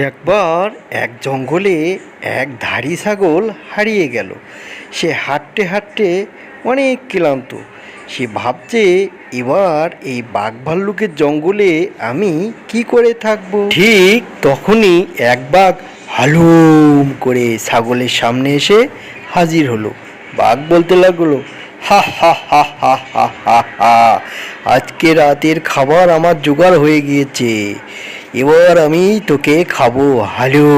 একবার এক জঙ্গলে এক ধাড়ি ছাগল হারিয়ে গেল। সে হাঁটতে হাঁটতে অনেক ক্লান্ত। সে ভাবছে, এবার এই বাঘ ভাল্লুকের জঙ্গলে আমি কি করে থাকব? ঠিক তখনই এক বাঘ হালুম করে ছাগলের সামনে এসে হাজির হলো। বাঘ বলতে লাগল, হা হা হা হা হা হা হা, আজকে রাতের খাবার আমার জোগাড় হয়ে গিয়েছে। এবার আমি তোকে খাব হালু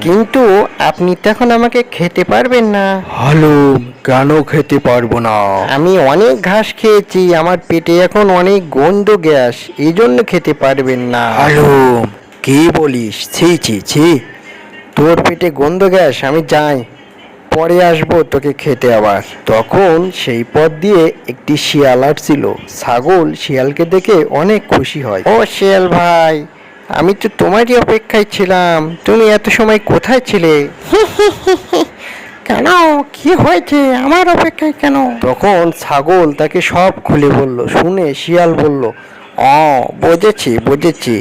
কিন্তু আপনি তো এখন আমাকে খেতে পারবেন না। হালুম কেন খেতে পারব না? আমি অনেক ঘাস খেয়েছি আমার পেটে এখন অনেক গন্ধ গ্যাস এই জন্য খেতে পারবেন না। হালুম কি বলিস? ছি ছি ছি। তোর পেটে গন্ধ গ্যাস আমি যাই। পরে আসব তোকে খেতে আবার। তখন সেই পথ দিয়ে একটি শিয়াল আসছিল। ছাগল শিয়ালকে দেখে অনেক খুশি হয়। ও শিয়াল ভাই আমি তো তোমারই অপেক্ষায় ছিলাম। তুমি এত সময় কোথায় ছিলে? কেন? কি হয়েছে? আমার অপেক্ষায় কেন? তখন ছাগল তাকে সব খুলে বলল, শুনে শিয়াল বলল ও বুঝেছি বুঝেছি।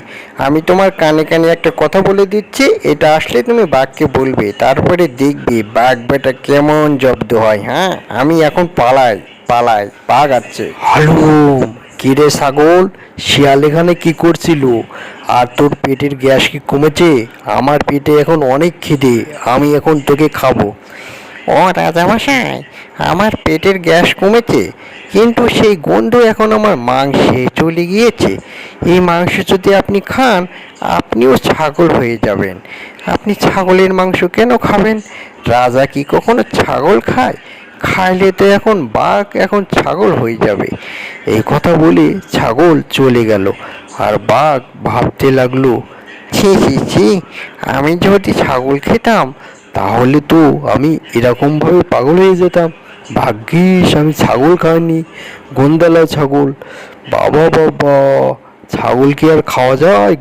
আমি তোমার কানে কানে একটা কথা বলে দিচ্ছি, এটা আসলে তুমি বাঘকে বলবে, তারপরে দেখবে বাঘ বেটা কেমন জব্দ হয় হ্যাঁ? আমি এখন পালাই পালাই, বাঘ আছে হালুম। কিরে ছাগল? শিয়াল এখানে কি করছিল? আর তোর পেটের গ্যাস কি কমেছে? আমার পেটে এখন অনেক খিদে, আমি এখন তোকে খাব। ও রাজামশাই, আমার পেটের গ্যাস কমেছে, কিন্তু সেই গন্ধ এখন আমার মাংসে চলে গিয়েছে। এই মাংস যদি আপনি খান, আপনিও ছাগল হয়ে যাবেন। আপনি ছাগলের মাংস কেন খাবেন? রাজা কি কখনো ছাগল খায়? খাইলে তো এখন বাঘ এখন ছাগল হয়ে যাবে। এই কথা বলে ছাগল চলে গেল। আর বাঘ ভাবতে লাগল, ছি ছি ছি, আমি যদি ছাগল খেতাম, তাহলে তো আমি এরকমভাবে পাগল হয়ে যেতাম। ভাগ্যিস আমি ছাগল খাইনি গন্দালা ছাগল। বাবা বাবা, ছাগল কি আর খাওয়া যায়?